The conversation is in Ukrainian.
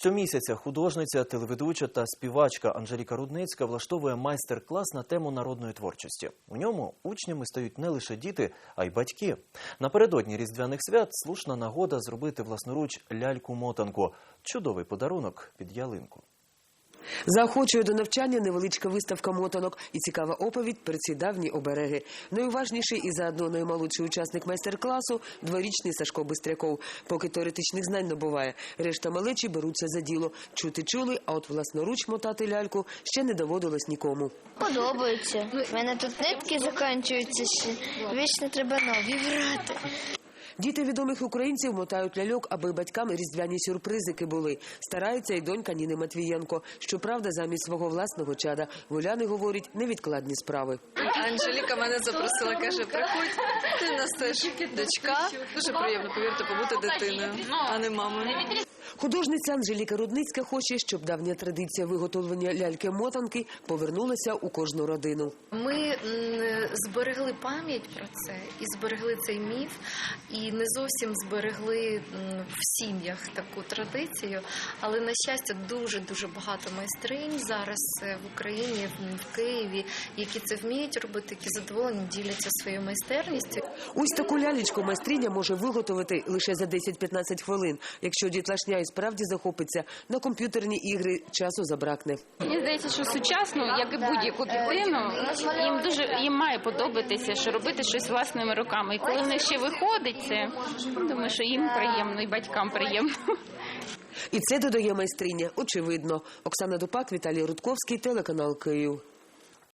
Щомісяця художниця, телеведуча та співачка Анжеліка Рудницька влаштовує майстер-клас на тему народної творчості. У ньому учнями стають не лише діти, а й батьки. Напередодні різдвяних свят слушна нагода зробити власноруч ляльку-мотанку. Чудовий подарунок під ялинку. Заохочує до навчання невеличка виставка мотанок і цікава оповідь про ці давні обереги. Найуважніший і заодно наймолодший учасник майстер-класу – дворічний Сашко Бистряков. Поки теоретичних знань набуває, решта малечі беруться за діло. Чути чули, а от власноруч мотати ляльку ще не доводилось нікому. Подобається. У мене тут нитки закінчуються ще. Вічно треба нові брати. Діти відомих українців мотають ляльок, аби батькам різдвяні сюрпризики були. Старається і донька Ніни Матвієнко. Щоправда, замість свого власного чада Гуляни говорить невідкладні справи. Анжеліка мене запросила, каже, приходь, ти в нас теж дочка. Дуже приємно, повірте, побути дитиною, а не мамою. Художниця Анжеліка Рудницька хоче, щоб давня традиція виготовлення ляльки-мотанки повернулася у кожну родину. Ми зберегли пам'ять про це і зберегли цей міф, і не зовсім зберегли в сім'ях таку традицію. Але на щастя, дуже дуже багато майстринь зараз е, в Україні, в- в Києві, які це вміють робити, які задоволені діляться своєю майстерністю. Ось таку лялечку майстриня може виготовити лише за 10-15 хвилин. Якщо дітлашня і справді захопиться, на комп'ютерні ігри часу забракне. Мені здається, що сучасно, як і будь-яку дитину, їм дуже їм має подобатися, що робити щось власними руками. І коли в них ще виходить це, думаю, що їм приємно і батькам приємно. І це додає майстриня. Очевидно. Оксана Дупак, Віталій Рудковський, телеканал Київ.